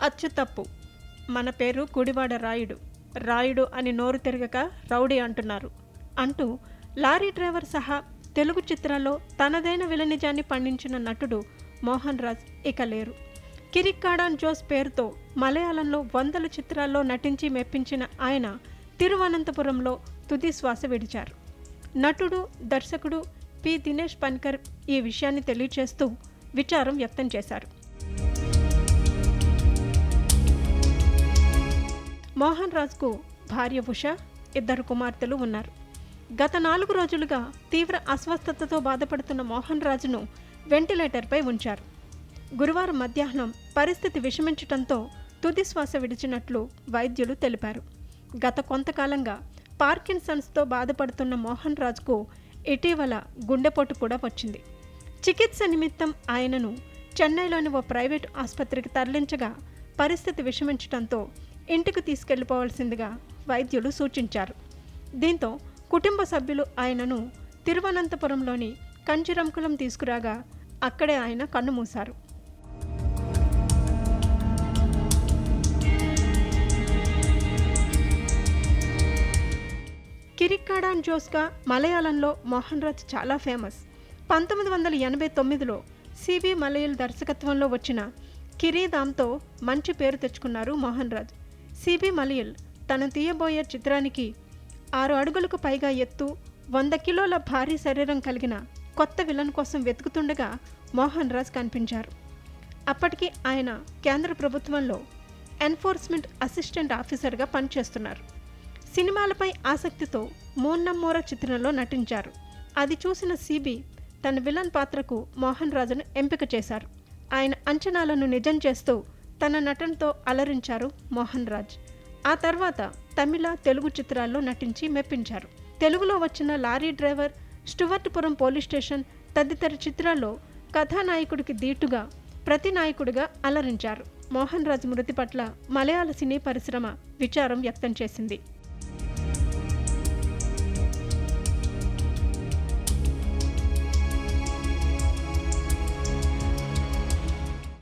అచ్చు తప్పు. మన పేరు గుడివాడ రాయుడు. రాయుడు అని నోరు తిరగక రౌడీ అంటున్నారు. అంటూ లారీ డ్రైవర్ సహా తెలుగు చిత్రాల్లో తనదైన విలనిజాన్ని పండించిన నటుడు మోహన్ రాజ్ ఇక లేరు. కిరిక్కాడాన్ జోస్ పేరుతో మలయాళంలో వందల చిత్రాల్లో నటించి మెప్పించిన ఆయన తిరువనంతపురంలో తుది శ్వాస విడిచారు. నటుడు దర్శకుడు పి. దినేష్ పన్కర్ ఈ విషయాన్ని తెలియచేస్తూ విచారం వ్యక్తం చేశారు. మోహన్ రాజ్కు భార్య ఉష ఇద్దరు కుమార్తెలు ఉన్నారు. గత నాలుగు రోజులుగా తీవ్ర అస్వస్థతతో బాధపడుతున్న మోహన్ రాజును వెంటిలేటర్పై ఉంచారు. గురువారం మధ్యాహ్నం పరిస్థితి విషమించటంతో తుది శ్వాస విడిచినట్లు వైద్యులు తెలిపారు. గత కొంతకాలంగా పార్కిన్సన్స్తో బాధపడుతున్న మోహన్ రాజ్కు ఇటీవల గుండెపోటు కూడా వచ్చింది. చికిత్స నిమిత్తం ఆయనను చెన్నైలోని ఓ ప్రైవేటు ఆసుపత్రికి తరలించగా పరిస్థితి విషమించడంతో ఇంటికి తీసుకెళ్ళిపోవాల్సిందిగా వైద్యులు సూచించారు. దీంతో కుటుంబ సభ్యులు ఆయనను తిరువనంతపురంలోని కంచిరంకులం తీసుకురాగా అక్కడే ఆయన కన్నుమూశారు కిరిక్కాడాన్ జోస్గా మలయాళంలో మోహన్ రాజ్ చాలా ఫేమస్. పంతొమ్మిది వందల ఎనభై తొమ్మిదిలో సివి మలయల్ దర్శకత్వంలో వచ్చిన కిరీదాంతో మంచి పేరు తెచ్చుకున్నారు మోహన్ రాజ్ సిబి మలయల్ తను తీయబోయే చిత్రానికి ఆరు అడుగులకు పైగా ఎత్తు వంద కిలోల భారీ శరీరం కలిగిన కొత్త విలన్ కోసం వెతుకుతుండగా మోహన్ రాజ్ కనిపించారు. అప్పటికి ఆయన కేంద్ర ప్రభుత్వంలో ఎన్ఫోర్స్మెంట్ అసిస్టెంట్ ఆఫీసర్గా పనిచేస్తున్నారు. సినిమాలపై ఆసక్తితో మూన్నమ్మోర చిత్రంలో నటించారు. అది చూసిన సిబి తన విలన్ పాత్రకు మోహన్ రాజును ఎంపిక చేశారు. ఆయన అంచనాలను నిజం చేస్తూ తన నటనతో అలరించారు మోహన్ రాజ్. ఆ తర్వాత తమిళ తెలుగు చిత్రాల్లో నటించి మెప్పించారు. తెలుగులో వచ్చిన lorry driver Stuartpuram police station తదితర చిత్రాల్లో కథానాయకుడికి దీటుగా ప్రతి నాయకుడిగా అలరించారు. మోహన్ రాజ్ మృతి పట్ల మలయాళ సినీ పరిశ్రమ విచారం వ్యక్తం చేసింది.